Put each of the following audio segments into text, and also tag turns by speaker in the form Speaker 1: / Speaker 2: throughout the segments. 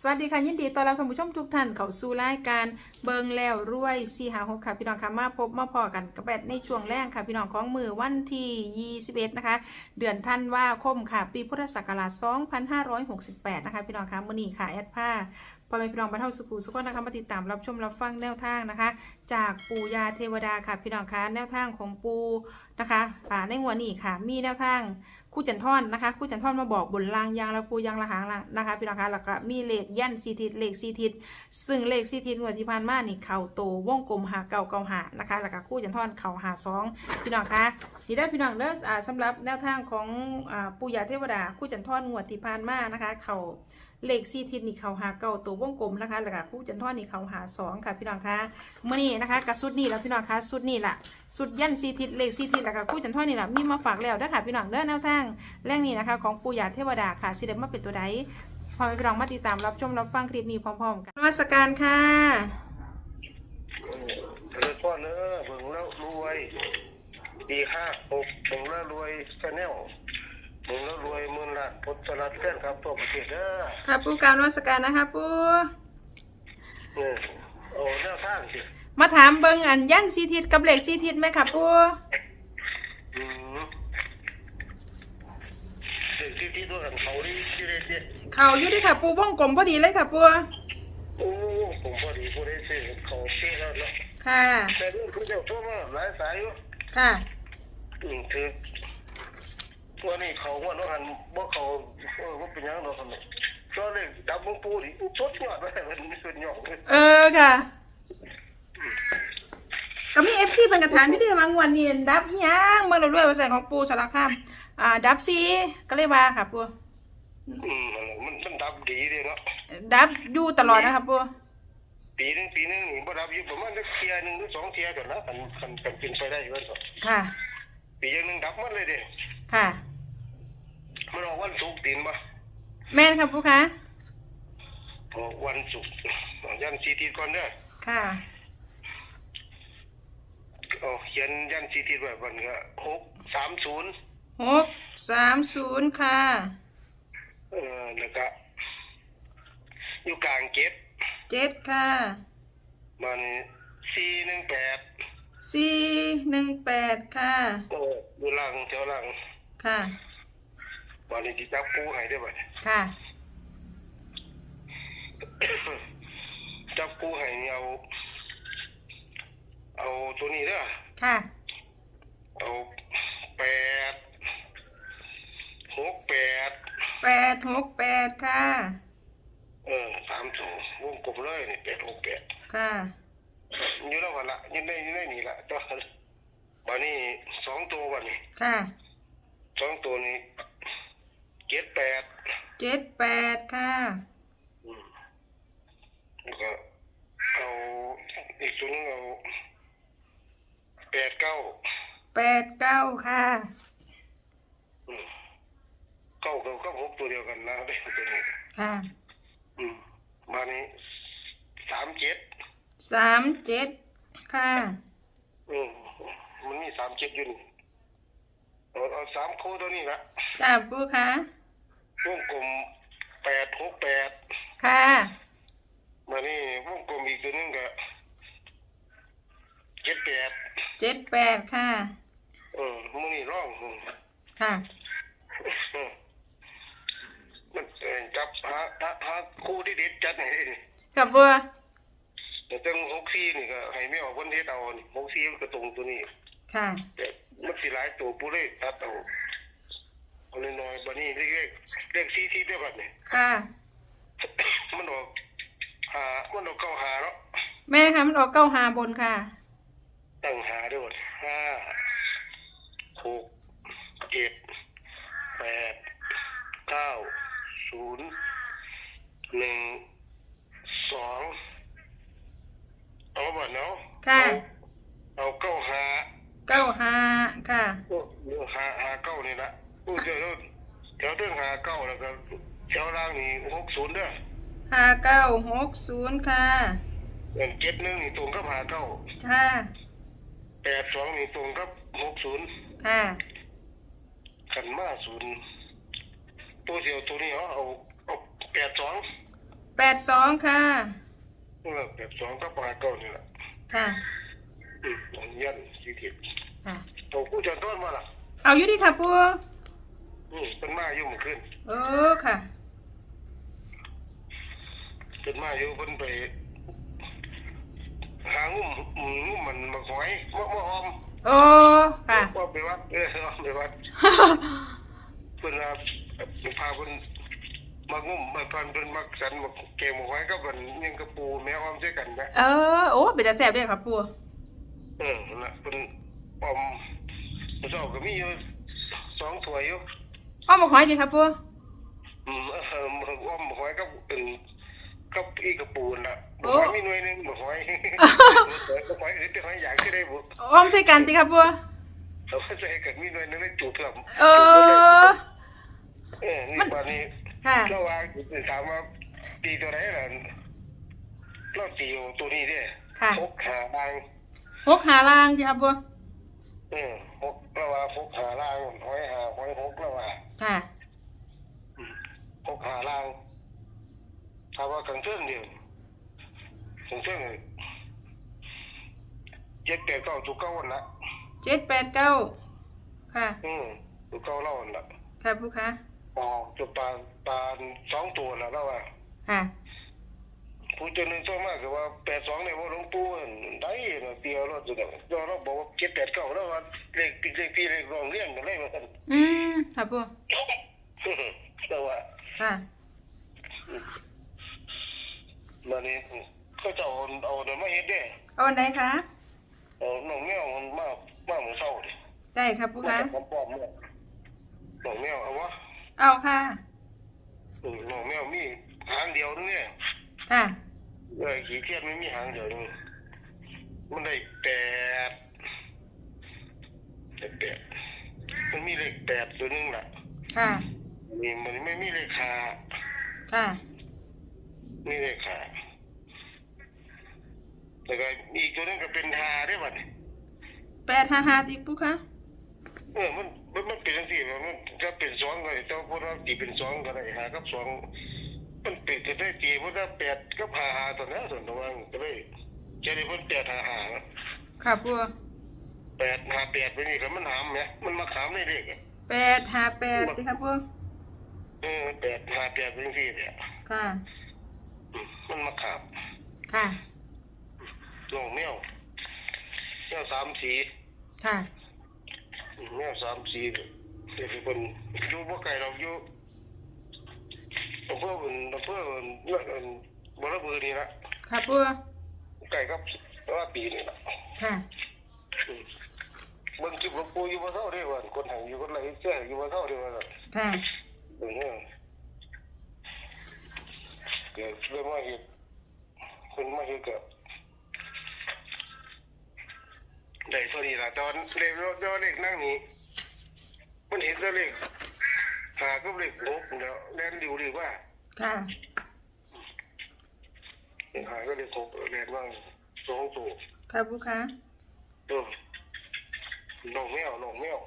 Speaker 1: สวัสดีค่ะ ยินดีต้อนรับท่านผู้ชมทุกท่านเข้าสู่รายการเบิงแล้วรวยซีหาหกค่ะ พี่น้องค่ะมาพบมาพอกันกับแบดในช่วงแรกค่ะ พี่น้องของมือวันที่21นะคะ เดือนธันวาคมค่ะ ปีพุทธศักราช2568 นะคะ พี่น้องค่ะมือนี้ค่ะแอดผ้าพอแม่พี่น้องบรรเทาสุขุสุขนะคะมาติดตามรับชมรับฟังแนวทางนะคะ จากปูยาเทวดาค่ะ พี่น้องคะแนวทางของปูนะคะในหัวนี้ค่ะ มีแนวทาง คู่จันทอนนะคะคู่จันทอนมาบอกบนรางยางละคูยางละหางละนะคะพี่น้องคะแล้วก็มีเลขยันซีทิศเลขซีทิศซึ่งเลขซีทิศงวดที่ผ่านมานี่เข่าโตวงกลมหาเก่าเก่าหานะคะแล้วก็คู่จันทอนเข่าหาสองพี่น้องคะนี่ได้พี่น้องเด้อสำหรับแนวทางของปู่ย่าเทวดาคู่จันทอนงวดที่ผ่านมานะคะ เข่าเลขซีทิศนี่เข่าหาเก่าตัววงกลมนะคะแล้วก็คู่จันทอนนี่เข่าหาสองค่ะพี่น้องคะเมื่อนี้นะคะกับสุดนี้แล้วพี่น้องคะสุดนี้ล่ะ สุดยันซีทิศเลขซีทิศแล้วก็คู่จันทอนนี่แหละมีมาฝากแล้วเด้อค่ะพี่น้องเด้อแนวทางแรงนี้นะคะของปู่ย่าเทวดาค่ะสิเดมาเป็นตัวใดพอไปลองมาติดตามรับชมรับฟังคลิปนี้พร้อมๆกันนมัสการค่ะ
Speaker 2: เจริญพ่อเนอะเบิ่งแล้วรวยดีห้าหกเบิ่งแล้วรวยชาแนลเบิ่งแล้วรวยหมื่นล้านพดสลัดแฟนครับทั่วประเทศเด้อ
Speaker 1: ค่ะปู่กล่าวนมัสการนะคะปู่
Speaker 2: เออ โอ้แนวทางสิ
Speaker 1: มาถามเบิงอันยันซีทิศกับเลขซีทิศไหมค่ะปู่
Speaker 2: อืมเด็กที่ที่ตัวกันเขาดีที่ได้เจ็ด
Speaker 1: เขาอยู่ที่ค่ะปู่วงกลมพอดีเลยค่ะปู่
Speaker 2: โอ้ผมพอดีพอได้ซื้อเขาเชื่อแล้วเนาะ
Speaker 1: ค่ะ
Speaker 2: แต่เรื่องคุณเจ้าโทรมาหลายสายอยู่
Speaker 1: ค่ะ
Speaker 2: อืมคือวันนี้เขาว่าน้องหันบ่เขาเออว่าเป็นหยังดอกครั บก็เลยจับมึงปูดิชดยอดไว้มันมีส่วนหย่องเลย
Speaker 1: เออค่ะ ก็มีเอฟซีเป็นกระถางที่ได้วางวันนี้ดับอีหยังเมื่อเราด้วยภาษาของปู่สารคามอ่า ดับซีก็เลยว่าค่ะปู่
Speaker 2: อืมมันมันดับดีเลยเนาะ
Speaker 1: ดับอยู่ตลอดนะคะปู่
Speaker 2: ปีหนึงปีหนึงนี่บ่ดับอยู่ประมาณสักเที่ยหนึงหรือสองเที่ยกันนะกันกันกันเป็นไปได้อยู่ว่าซั่น
Speaker 1: ค่ะ
Speaker 2: ปีหนึงดับหมดเลยเด้
Speaker 1: ค่ะ
Speaker 2: มันออกวันศุกร์ตีนบ่
Speaker 1: แม่นค่ะปู่คะ
Speaker 2: ออกวันศุกร์ยันสีทีก่อนเด้อ
Speaker 1: ค่ะ
Speaker 2: เอาเขียนยันสีทีไว้วันก็630
Speaker 1: หกสามศูนย์ค่ะ
Speaker 2: เออแล้วก็อยู่กลางเก็บ
Speaker 1: เจ็ดค่ะ
Speaker 2: มันสี่หนึ่งแปด
Speaker 1: สี่หนึ่งแปดค่ะ
Speaker 2: โอ้ดูหลังแถวหลัง
Speaker 1: ค่ะ
Speaker 2: วันนี้ที่จับปูให้ได้บ่
Speaker 1: ค่ะ
Speaker 2: จับปูให้นี่เอา เอาตัวนี้เด้อ
Speaker 1: ค่ะ
Speaker 2: เอาแปดหกแปด
Speaker 1: แปดหกแปดค่ะ
Speaker 2: เออสามตัววงกลมเลยนี่แปดหกแปด
Speaker 1: ค่ะ
Speaker 2: อยู่แล้ววันละอยังได้ยังได้นี่ละตัววันนี้สองตัววันนี้
Speaker 1: ค่ะ
Speaker 2: สองตัวนี้ เจ็ดแปด
Speaker 1: เจ็ดแปดค่ะ
Speaker 2: อืมแล้วก็เอาอีกตัวนึงเอาแปดเก้า
Speaker 1: แปดเก้าค่ะ
Speaker 2: อืมเก้าเก้าเก้าหกตัวเดียวกันนะได้ตัวนี้
Speaker 1: ค่ะ
Speaker 2: อืมมานี้สามเจ็ด
Speaker 1: สามเจ็ดค่ะ
Speaker 2: อืมมันมีสามเจ็ดอยู่นี่ เอาเอาสามคู่ตัวนี้ละ
Speaker 1: จ้าปูค่ะ
Speaker 2: วงกลมแปดหกแปด
Speaker 1: ค่ะ
Speaker 2: มานี่วงกลมอีกตัวนึงก็เจ็ดแปด
Speaker 1: เจ็ดแปดค่ะ
Speaker 2: เออมันนี่ร่องอืม
Speaker 1: ค่ะ
Speaker 2: มันเอ่อจับหาหาหาคู่ที่เด็ดจัดให้ดิ
Speaker 1: ค่ะปู
Speaker 2: แต่ตั้งหกซี่นี่ก็ให้ไม่ออกวันเด็ดเอานี่หกซี่มันก็ตรงตัวนี้
Speaker 1: ค่ะ
Speaker 2: แต่มัน สิหลายตัวผู้เลยตัดเอาเอาน้อยๆบัดนี้เล็กๆเลขซี่ที่เดียวกันนี่
Speaker 1: ค่ะ
Speaker 2: มันออกหามันออกเก้าหาเนาะ
Speaker 1: แม่ค่ะมันออกเก้าหาบนค่ะ
Speaker 2: ตั้งหาด้วยห้าหกเจ็ดแปดเก้าศูนย์หนึ่งสองเอาบัดเนาะ
Speaker 1: ค่ะ
Speaker 2: เอาเอาเก้าหา
Speaker 1: เก้าหาค่ะ
Speaker 2: โอ้เดี๋ยวหาหาเก้านี่ละโอ้เดี๋ยวเดี๋ยวเรื่องหาเก้าแล้วก็แถวล่างนี่หกศูนย์เด้อ
Speaker 1: ห้าเก้าหกศูนย์ค่ะ
Speaker 2: เงินเจ็ดหนึ่งนี่ตรงกับหาเก้า
Speaker 1: ค่ะ
Speaker 2: แปดสองนี่ตรงกับหกศูนย์
Speaker 1: ค่ะ
Speaker 2: ขันมาศูนย์ตัวเดียวตัวนี้เอาเอาเอาแปดสอง
Speaker 1: แปดสองค่ะ
Speaker 2: เออแบบสองก็ปลาเก่านี่แหละ
Speaker 1: ค่ะ
Speaker 2: อืมอันยันสีเทียบ
Speaker 1: ค่ะ
Speaker 2: โตกู้จันต้นมาล่ะ
Speaker 1: เอาอยู่ดีค่ะปู
Speaker 2: อืมเป็นมาอยู่เมื่อคืน
Speaker 1: โอ้ค่ะ
Speaker 2: เป็นมาอยู่เพิ่นไปหางุ่มอืมงุ่มมันมาหอยมะมะออม
Speaker 1: โอ้ค่ะ
Speaker 2: ว่าไปวัดเออเอาไปวัดเพิ่นว่าพาเพิ่นมางุ่มมาพันเพิ่นมักสันมาเกงมาหอยก็เพิ่นยังกระปูแม่ออมใช่กันนะ
Speaker 1: เออโอ้เป็นตาแสบด้วยค่ะปู
Speaker 2: เออนั่นล่ะเพิ่นออมเจ้าก็มีอยู่สองถ้วยอยู่
Speaker 1: อ้อมบอกหอยดีค่ะปู
Speaker 2: อืมเอออ้อมหอยก็เป็นกับอีกกระปูนล่ะ
Speaker 1: โอ้
Speaker 2: หอยมีหน่วยหนึงบ่หอยหอยก็หอยคือแต่หอยอยากที่ได้บ่
Speaker 1: อ้อมใส่กันดีค่ะปู
Speaker 2: เขาใส่กันมีหน่วยหนึงได้จูบเพิ่ม
Speaker 1: เออ
Speaker 2: เออนี่ป่านนี้
Speaker 1: ค่ะ
Speaker 2: เราว่าถามว่าตีตัวไหนล่ะเราตีเอาตัวนี้เด้
Speaker 1: ค่ะ
Speaker 2: พกหาบาง
Speaker 1: หกหาลางดีค่ะปู
Speaker 2: เออพกเราว่าพกหาล่างหอยหาหอยหกเราว่า
Speaker 1: ค่ะ
Speaker 2: พกหาล่างถ้าว่ากลางเทื่องเดียวกลางเทื่องนี่เจ็ดแปดเก้าตัวเก้าวันละ
Speaker 1: เจ็ดแปดเก้าค่ะ
Speaker 2: อืมตัวเก้าเล่าวันละ
Speaker 1: ค่ะปูคะ
Speaker 2: ออกตัวปลาปลาสองตัวละแล้วว่า
Speaker 1: ค่ะ
Speaker 2: ผู้เจริญตัวมากคือว่าแปดสองเนี่ยว่าหลวงปู่อั่นได้เนาะเตียวรถตัวเนาะเราเราบอกว่าเจ็ดแปดเก้าแล้วว่าเลขเลขที่เลขรองเรียงกันเลยว่าซั่น
Speaker 1: อืมค่ะปู
Speaker 2: แต่ว่า
Speaker 1: ค่ะ
Speaker 2: มันนี่เขาจะเอาเอาเดินมาเฮ็ดเด้
Speaker 1: เอาวันไหนคะ
Speaker 2: เอาน้องแมวมันมามาเมื่อเช้าดิ
Speaker 1: ได้ครับปู
Speaker 2: มา
Speaker 1: คะ
Speaker 2: จากป้อมเนี่ยน้องแมวเอาวะ
Speaker 1: เอาค่ะ
Speaker 2: อืมน้องแมวมีหางเดียวนึงเนี่ย
Speaker 1: ค่ะ
Speaker 2: เออขี่เทียนไม่มีหางเดียวนึงมันได้แปดได้แปดมันมีเลขแปดตัวนึงล่ะ
Speaker 1: ค่ะ
Speaker 2: นี่มันไม่มีเลขห้า
Speaker 1: ค่ะ
Speaker 2: มีเลขห้าแล้วก็อีกตัวนึงก็เป็นหาได้บัดนี้
Speaker 1: แปดห้าห้าติปูคะ
Speaker 2: เออมันมันมันเป็นจังซี่ว่ามันจะเป็นสองก็ได้เจ้าพูดว่าตีเป็นสองก็ได้หากับสอง มันเป็นจะได้ตีพูดว่าแปดกับหาหาตัวนั้นส่วนตัวนั้นก็เลยจะได้เพิ่นแปดหาหา
Speaker 1: ค่ะปู
Speaker 2: แปดหาแปดไปนี่ก็มันหามไหมมันมาขามในเด็กอะ
Speaker 1: แปดห้าแปดติค่ะปู
Speaker 2: เออแปดหาแปดเป็นจังซี่เนี่ย
Speaker 1: ค่ะ
Speaker 2: อืมมันมาขาม
Speaker 1: ค่ะ
Speaker 2: น้องแมวแมวสามสี
Speaker 1: ค่ะ
Speaker 2: อืมแมวสามสีเด็กเป็นอยู่บ่ไกลเราอยู่ อำเภอเป็นอำเภอเป็นเอ่อบ่ระเบือนี่ละ
Speaker 1: ค่ะปู
Speaker 2: ไก่ครับว่าปีนี่ละ
Speaker 1: ค่ะ
Speaker 2: อืมเบิ่งคลิปหลวงปู่อยู่บ่เท่าเด้อว่าคนหังอยู่คนไหนเสื้ออยู่บ่เท่าเด้อว่าซั่น
Speaker 1: ค่ะ
Speaker 2: เบิ่งเนี่ยเดี๋ยวเรื่องมาเฮ็ดคนมาเฮ็ดก็ได้เท่านี้ล่ะตอนเลขตอนเลขนั่งนี่มันเห็นแต่เลขหากับเลขหกแล้วแล่นดิวดีว่า
Speaker 1: ค่ะ
Speaker 2: เลขหาก็เลขหกแล่นว่างสองตัว
Speaker 1: ค่ะปูคะ
Speaker 2: เออน้องแมวน้องแมว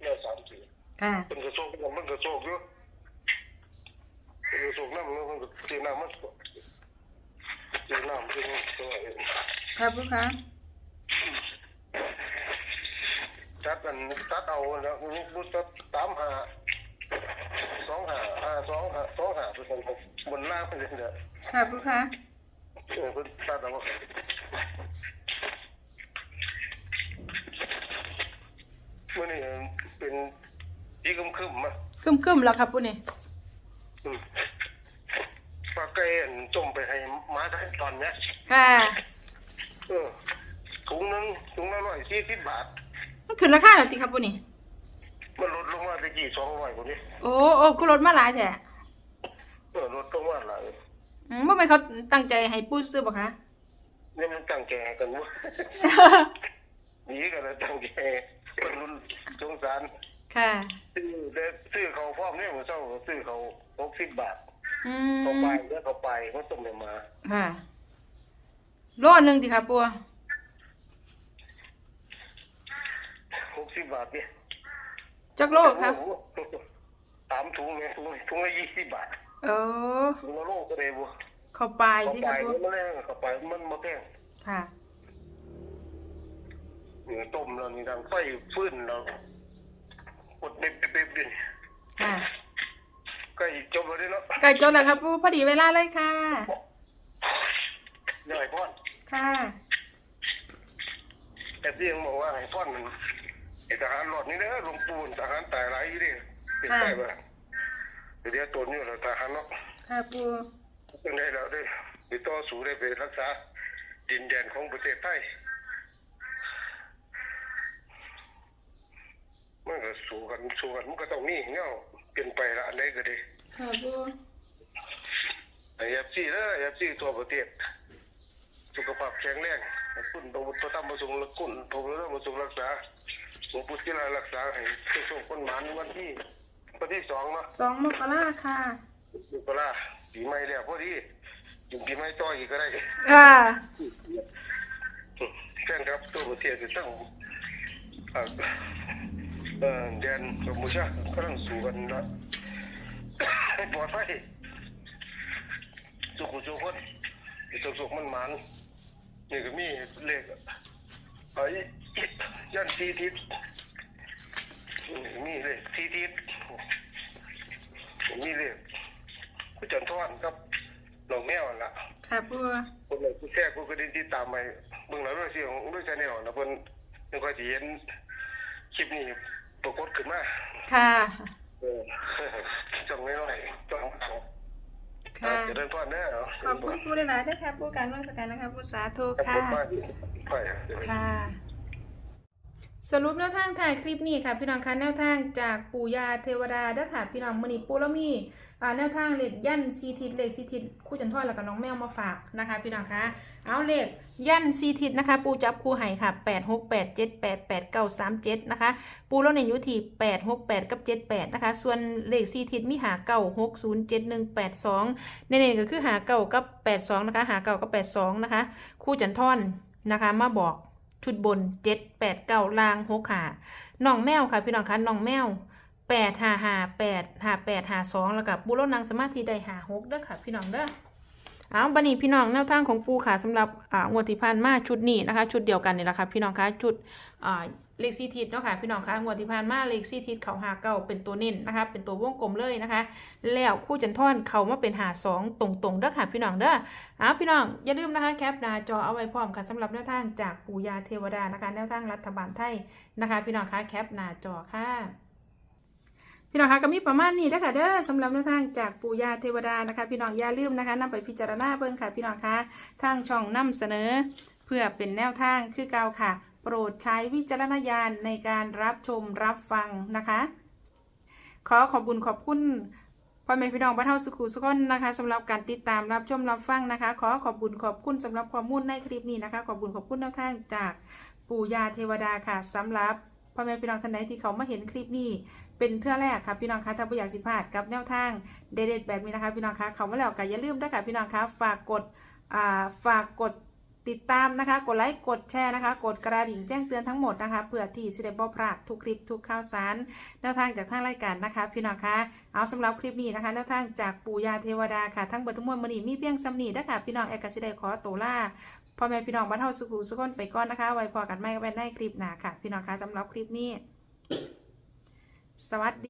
Speaker 2: แมวสามสี
Speaker 1: ค่ะ
Speaker 2: มันกระโชกมันกระโชกอยู่มันกระโชกน้ำมันก็เสียน้ำมันเสียน้ำเสียตัวเอง
Speaker 1: ค่ะปูคะ
Speaker 2: จัดกันจัดเอาแล้วนี่พูดจัดสามหาสอง หาห้าสองหาสองหาเป็นคนบนล่างเป็นเนี่ย
Speaker 1: ค่ะปูคะ
Speaker 2: เออเป็นจัดเอาเมื่อนี่เป็นยี่กึมคึมมา
Speaker 1: คึมคึมๆแล้วครับปูนี่
Speaker 2: อืมปลาไก่อันจมไปให้หมาได้ตอนเนี้ย
Speaker 1: ค่ะ
Speaker 2: เออถุงหนึงถุงละร้อยสี่สิบบาท
Speaker 1: มันขึ้นราคาแล้วติครับปูนี่
Speaker 2: มันลดลงมาตะกี้สองร้อยกว่านี้
Speaker 1: โอ้โอ้กูรถมาหลายแท้
Speaker 2: เออลดลงมาหลาย
Speaker 1: อืมบ่แม่นเขาตั้งใจให้ปูซื้อบ่คะ
Speaker 2: นี่มันตั้งแกกันวะดีกันเลยตั้งแกมันรุนสงสาร
Speaker 1: ค่ะ
Speaker 2: ซื้อได้ซื้อเขาพร้อมเนี่ยผมเศร้าซื้อเขาหกสิบบาท
Speaker 1: อื
Speaker 2: เขา
Speaker 1: ม
Speaker 2: ไปแล้วเขาไปเขาต้มเนี่ยมา
Speaker 1: ค่ะโลหนึงติครับปู
Speaker 2: หกสิบบาทเนี่ย
Speaker 1: จักโลครับ
Speaker 2: โอ้โหสามถุงเนี่ยถุงถุงละยี่สิบบาท
Speaker 1: โอ้
Speaker 2: ถุงละโลก็ได้บัว
Speaker 1: เข้าปลาย
Speaker 2: เข้า
Speaker 1: ที่
Speaker 2: ไป
Speaker 1: ค่ะปู
Speaker 2: มันแรงเข้าไปมันบ่แพง
Speaker 1: ค่ะ
Speaker 2: นี่ต้มแล้วนี่ดังไฟฟื้นแล้วกดเด็บเด็บดิ
Speaker 1: ค่ะ
Speaker 2: ก็อีกจบแล้วเด้เนาะ
Speaker 1: ไก่จบแล้วครับปูพอดีเวลาเลยค่ะ
Speaker 2: ยังไงพ่อน
Speaker 1: ค่ะ
Speaker 2: แต่พี่ยังบอกว่าไอ้พ่อนมัน ไอ้ทหารหลอดนี่เด้อหลวงปู่ทหารตายหลายอยู่เดิเป็นไปบ่เดี๋ยวตัวนี้เราทหารเนาะ
Speaker 1: ค่ะปู
Speaker 2: จังได้แล้วได้ไปต่อสู้ได้ไปรักษาดินแดนของประเทศไทยมันก็สู้กันสู้กันมันก็ต้องมีเงาเป็นไปละอันใดก็ดี
Speaker 1: ค่ะปู
Speaker 2: ไอ้เอฟซีเด้อเอฟซีทั่วประเทศสุขภาพแข็งแรงคุณพระพุทธธรรมประสงค์คุณพระพุทธธรรมประสงค์รักษา หลวงปู่ศิลารักษาให้ทุกคนหมานวันที่วันที่สองเนาะ
Speaker 1: สองมกราค่ะ
Speaker 2: มกราปีใหม่แล้วพอดีถึงปีใหม่ต่ออีกก็ได้
Speaker 1: ค่ะ
Speaker 2: แฟนครับตัวประเทศจะต้องเอ่อเอ่อแดนกัมพูชากำลังสู้กันนะให้ปลอดภัยสุขุสุขคนสุขสุขมันมันนี่ก็มีเลข ไอ้ยันทีทิศนี่มีเลขทีทิศมีเลขผู้จันทอนครับหลวงแมวนั่นล่ะ
Speaker 1: ค่ะปู
Speaker 2: คนเลยผู้แท้กูก็ได้ติดตามไปเบิ่งแล้วด้วยเสียงด้วยชาแนลนะเพิ่นยังค่อยสิเห็นคลิปนี้ปรากฏขึ้นมา
Speaker 1: ค่ะ
Speaker 2: เออจังน้อยๆจังเอา
Speaker 1: ค่ะ
Speaker 2: จะเดินพ่อแน่เหรอ
Speaker 1: ขอบคุณปูหลายๆด้วยค่ะปูการร่วมสกันนะคะปูสาธุ
Speaker 2: ขอบ
Speaker 1: ค่ะ
Speaker 2: คุณมากไปเดี๋ยว
Speaker 1: ค่ะ สรุปแนวทางถ่ายคลิปนี้ค่ะ พี่น้องคะแนวทางจากปู่ย่าเทวดาเด้อค่ะพี่น้องมณีปูแล้วมีอ่า แนวทางเลขยันซีทิศเลขซีทิศคู่จันทอดแล้วก็น้องแมวมาฝากนะคะ พี่น้องคะเอาเลขยันซีทิศนะคะ ปูจับคู่ไห้ค่ะแปดหกแปดเจ็ดแปดแปดเก้าสามเจ็ดนะคะปูแล้วเน้นอยู่ที่แปดหกแปดกับเจ็ดแปดนะคะ ส่วนเลขซีทิศมีหาเก้าหกศูนย์เจ็ดหนึ่งแปดสองเน้นๆก็คือหาเก้ากับแปดสองนะคะหาเก้ากับแปดสองนะคะ คู่จันทอนนะคะมาบอกชุดบนเจ็ดแปดเก้าลางหกหาน้องแมวค่ะพี่น้องคะน้องแมว แปดหาหาแปดหาแปดหาสองแล้วกับบุโรนางสมาธิได้หาหกเด้อค่ะพี่น้องเด้อเอาบันนี้พี่น้องแนวทางของปูค่ะสำหรับอ่างวดที่ผ่านมาชุดนี้นะคะ ชุดเดียวกันนี่แหละค่ะพี่น้องคะชุดอ่าเลขซีทิศเนาะค่ะพี่น้องคะงวดที่ผ่านมาเลขซีทิศเขาหาเก้าเป็นตัวเน้นนะคะ เป็นตัววงกลมเลยนะคะ แล้วคู่จันทอนเขามาเป็นหาสองตรงๆเด้อค่ะพี่น้องเด้อเอาพี่น้องอย่าลืมนะคะแคปหน้าจอเอาไว้พร้อมค่ะสำหรับแนวทางจากปูยาเทวดานะคะ แนวทางรัฐบาลไทยนะคะ พี่น้องคะแคปหน้าจอค่ะ พี่น้องคะก็มีประมาณนี้นะคะเด้อสำหรับแนวทางจากปู่ยาเทวดานะคะ พี่น้องอย่าลืมนะคะนำไปพิจารณาเบิ่งค่ะ พี่น้องคะทางช่องนำเสนอ เพื่อเป็นแนวทางคือเก่าค่ะ โปรดใช้วิจารณญาณในการรับชมรับฟังนะคะ ขอขอบคุณขอบคุณพ่อแม่พี่น้องบ้านเฮาสุขุสุขคนนะคะสำหรับการติดตามรับชมรับฟังนะคะ ขอขอบคุณขอบคุณสำหรับข้อมูลในคลิปนี้นะคะ ขอบคุณขอบคุณแนวทางจากปู่ย่าเทวดาค่ะสำหรับ พ่อแม่พี่น้องท่านใดที่เขามาเห็นคลิปนี้ เป็นเทื่อแรกค่ะพี่น้องคะถ้าไม่อยากสิพลาดกับแนวทางเด็ดๆแบบนี้นะคะ พี่น้องคะเขามาแล้วก็อย่าลืมด้วยค่ะพี่น้องคะฝากกดอ่าฝากกดติดตามนะคะ กดไลค์ กดแชร์นะคะ กดกระดิ่งแจ้งเตือนทั้งหมดนะคะ เพื่อที่จะได้บ่พลาดทุกคลิปทุกข่าวสารแนวทางจากทางรายการนะคะ พี่น้องคะ เอาสำหรับคลิปนี้นะคะแนวทางจากปู่ยาเทวดาค่ะ ทั้งเบิดทั้งมวลมณีมีเพียงสำนีนะคะพี่น้องแอกสิได้ขอตัวล่า พ่อแม่พี่น้องบ้านเฮาสุขุสุขคนไปก่อนนะคะ ไว้พอกันไม่กันในคลิปหนาค่ะ พี่น้องคะสำหรับคลิปนี้ สวัสดี